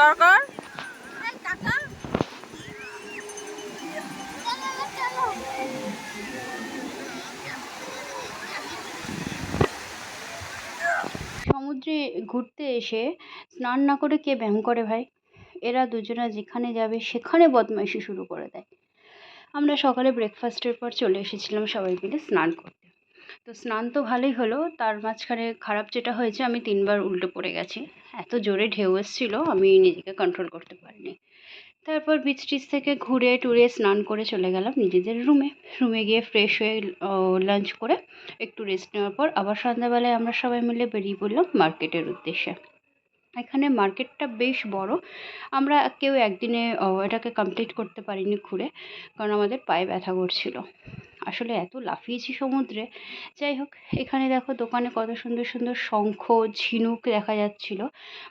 কর কর সমুদ্রে ঘুরতে এসে স্নান না করে কে ব্যায়াম করে ভাই? এরা দুজনা যেখানে যাবে সেখানে বদমাইশি শুরু করে দেয়। আমরা সকালে ব্রেকফাস্টের পর চলে এসেছিলাম সবাই মিলে স্নান করতে। তো স্নান তো ভালোই হলো। তার মাঝখানে খারাপ যেটা হয়েছে, আমি তিনবার উল্টো পড়ে গেছি। এত জোরে ঢেউ এসেছিল, আমি নিজেকে কন্ট্রোল করতে পারিনি। তারপর বিচ টিচ থেকে ঘুরে টুরে স্নান করে চলে গেলাম নিজেদের রুমে রুমে গিয়ে ফ্রেশ হয়ে লাঞ্চ করে একটু রেস্ট নেওয়ার পর আবার সন্ধ্যাবেলায় আমরা সবাই মিলে বেরিয়ে পড়লাম মার্কেটের উদ্দেশ্যে। এখানে মার্কেটটা বেশ বড়। আমরা কেউ একদিনে এটাকে কমপ্লিট করতে পারিনি ঘুরে কারণ আমাদের পায়ে ব্যথা করছিল। আসলে এত লাফিয়েছি সমুদ্রে। যাই হোক, এখানে দেখো দোকানে কত সুন্দর সুন্দর শঙ্খ, ঝিনুক দেখা যাচ্ছিল।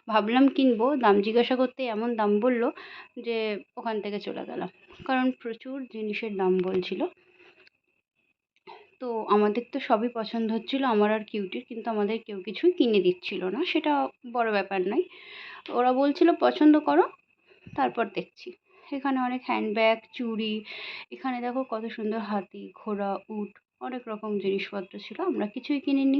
ভাবলাম কিনবো, দাম জিজ্ঞাসা করতে এমন দাম বলল যে ওখান থেকে চলে গেলাম। কারণ প্রচুর জিনিসের দাম বলছিল। তো আমাদের তো সবই পছন্দ হচ্ছিল, আমার আর কিউটির, কিন্তু আমাদের কেউ কিছুই কিনে দিচ্ছিল না, সেটা বড় ব্যাপার নয়। ওরা বলছিল, পছন্দ করো, তারপর দেখছি। এখানে অনেক হ্যান্ডব্যাগ চুড়ি, এখানে দেখো কত সুন্দর হাতি, ঘোড়া, উট, অনেক রকম জিনিসপত্র ছিল, আমরা কিছুই কিনিনি।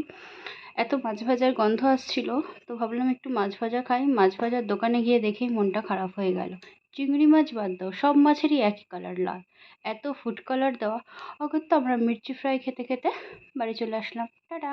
এত মাছ ভাজার গন্ধ আসছিল, তো ভাবলাম একটু মাছ ভাজা খাই। মাছ ভাজার দোকানে গিয়ে দেখেই মনটা খারাপ হয়ে গেল। চিংড়ি মাছ বাদ দাও, সব মাছেরই একই কালার লাল। এত ফুড কালার দেওয়া, অগত্যা আমরা মির্চি ফ্রাই খেতে খেতে বাড়ি চলে আসলাম। টাটা!